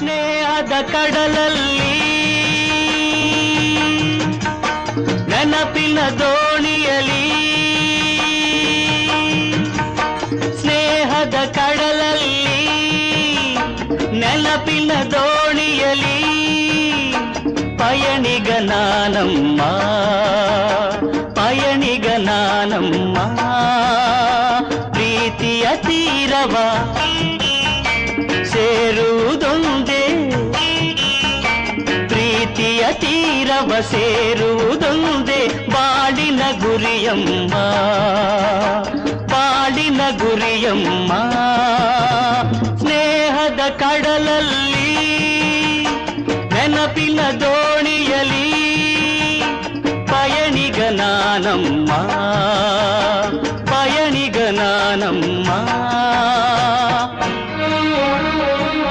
ಸ್ನೇಹದ ಕಡಲಲ್ಲಿ ನೆನಪಿನ ದೋಣಿಯಲಿ ಸ್ನೇಹದ ಕಡಲಲ್ಲಿ ನೆನಪಿನ ದೋಣಿಯಲಿ ಪಯಣಿಗ ನಾನಮ್ಮ ಪಯಣಿಗ ನಾನಮ್ಮ, ಪ್ರೀತಿಯ ತೀರವ ಸೇರುವುದೊಂದೇ ತೀರವ ಸೇರುವುದೊಂದೇ ಬಾಳಿನ ಗುರಿಯಮ್ಮ ಬಾಳಿನ ಗುರಿಯಮ್ಮ ಸ್ನೇಹದ ಕಡಲಲ್ಲಿ ನೆನಪಿನ ದೋಣಿಯಲಿ ಪಯಣಿಗ ನಾನಮ್ಮ ಪಯಣಿಗ ನಾನಮ್ಮ